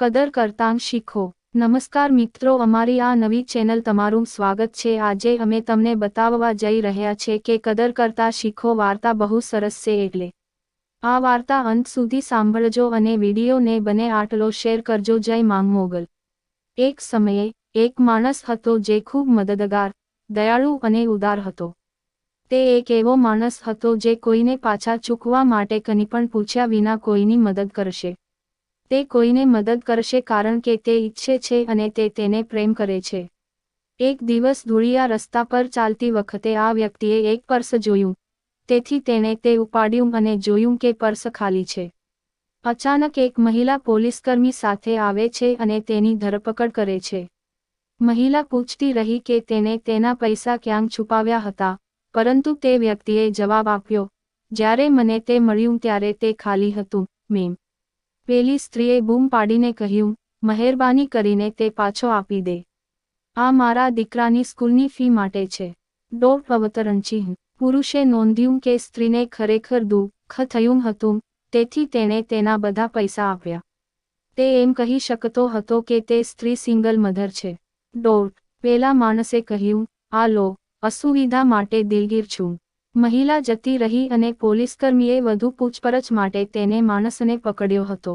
કદર કરતાં શીખો. નમસ્કાર મિત્રો, અમારી આ નવી ચેનલ તમારું સ્વાગત છે. આજે અમે તમને બતાવવા જઈ રહ્યા છે કે કદર કરતા શીખો વાર્તા બહુ સરસ છે એટલે. આ વાર્તા અંત સુધી સાંભળજો અને વિડીયોને બને આટલો શેર કરજો. જય માંગ મોગલ. એક સમયે, એક માણસ હતો જે ખૂબ મદદગાર, દયાળુ અને ઉદાર હતો. તે એક એવો માણસ હતો જે કોઈને પાછા ચૂકવા માટે કની પણ પૂછ્યા વિના કોઈની મદદ કરશે. તે કોઈને મદદ કરશે કારણ કે તે ઈચ્છે છે અને તે તેને પ્રેમ કરે છે. એક દિવસ ધૂળિયા રસ્તા પર ચાલતી વખતે આ વ્યક્તિએ એક પર્સ જોયું. તેથી તેણે તે ઉપાડ્યું અને જોયું કે પર્સ ખાલી છે. અચાનક એક મહિલા પોલીસકર્મી સાથે આવે છે અને તેની ધરપકડ કરે છે. મહિલા પૂછતી રહી કે તેણે તેના પૈસા ક્યાંક છુપાવ્યા હતા, પરંતુ તે વ્યક્તિએ જવાબ આપ્યો, જ્યારે મને તે મળ્યું ત્યારે તે ખાલી હતું, મેમ. પેલી સ્ત્રીએ બૂમ પાડીને કહ્યું, મહેરબાની કરીને તે પાછો આપી દે. આ મારા દીકરાની સ્કૂલની ફી માટે છે. ડોટ અવતરણ પુરુષે નોંધ્યું કે સ્ત્રીને ખરેખર દુઃખ થયું હતું, તેથી તેણે તેના બધા પૈસા આપ્યા. તે એમ કહી શકતો હતો કે તે સ્ત્રી સિંગલ મધર છે. ડોટ પેલા માણસે કહ્યું, આ લો, અસુવિધા માટે દિલગીર છું. મહિલા જતી રહી અને પોલીસકર્મીએ વધુ પૂછપરછ માટે તેને માણસને પકડ્યો હતો.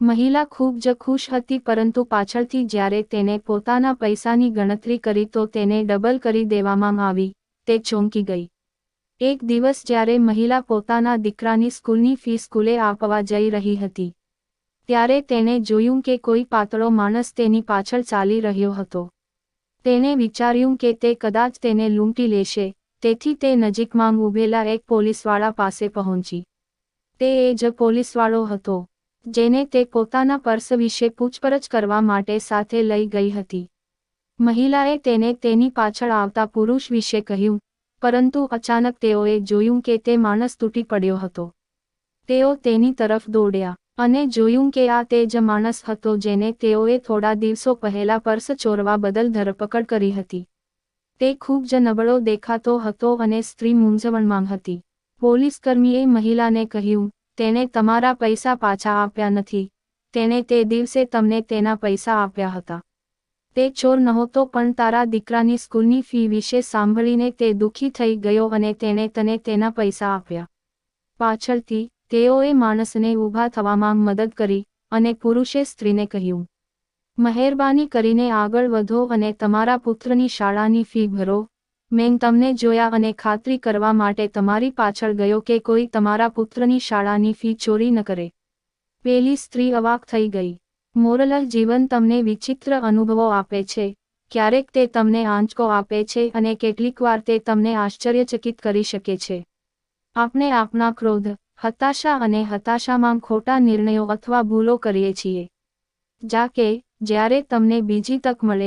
મહિલા ખૂબ જ ખુશ હતી પરંતુ પાછળથી જ્યારે તેને પોતાના પૈસાની ગણતરી કરી તો તેને ડબલ કરી દેવામાં આવી, તે ચોંકી ગઈ. એક દિવસ જ્યારે મહિલા પોતાના દીકરાની સ્કૂલની ફી સ્કૂલે આપવા જઈ રહી હતી, ત્યારે તેણે જોયું કે કોઈ પાતળો માણસ તેની પાછળ ચાલી રહ્યો હતો. તેણે વિચાર્યું કે તે કદાચ તેને લૂંટી લેશે તેથી તે નજીકમાં ઊભેલા એક પોલીસવાળા પાસે પહોંચી. તે એ જ પોલીસવાળો હતો, જેને તે પોતાના પર્સ વિશે પૂછપરછ કરવા માટે સાથે લઈ ગઈ હતી. મહિલાએ તેને તેની પાછળ આવતા પુરુષ વિશે કહ્યું, પરંતુ અચાનક તેઓએ જોયું કે તે માણસ તૂટી પડ્યો હતો. તેઓ તેની તરફ દોડ્યા અને જોયું કે આ તે જ માણસ હતો જેને તેઓએ થોડા દિવસો પહેલા પર્સ ચોરવા બદલ ધરપકડ કરી હતી. તે ખૂબ જ નબળો દેખાતો હતો અને સ્ત્રી મૂંઝવણમાં હતી. પોલીસકર્મીએ મહિલાને કહ્યું, તેણે તમારા પૈસા પાછા આપ્યા નથી. તેણે તે દિવસે તમને તેના પૈસા આપ્યા હતા. તે ચોર નહોતો, પણ તારા દીકરાની સ્કૂલની ફી વિશે સાંભળીને તે દુઃખી થઈ ગયો અને તેણે તને તેના પૈસા આપ્યા. પાછળથી તેઓએ માણસને ઊભા થવામાં મદદ કરી અને પુરુષે સ્ત્રીને કહ્યું મહેરબાની કરીને આગળ વધો અને તમારા પુત્રની શાળાની ફી ભરો. મેં તમને જોયા અને ખાતરી કરવા માટે તમારી પાછળ ગયો કે કોઈ તમારા પુત્રની શાળાની ફી ચોરી ન કરે. પેલી સ્ત્રી અવાક થઈ ગઈ. મોરલ જીવન તમને વિચિત્ર અનુભવો આપે છે. ક્યારેક તે તમને આંચકો આપે છે અને કેટલીકવાર તે તમને આશ્ચર્યચકિત કરી શકે છે. આપણે આપના ક્રોધ, હતાશા અને હતાશામાં ખોટા નિર્ણયો અથવા ભૂલો કરીએ છીએ. જા કે જ્યારે તમને બીજી તક મળે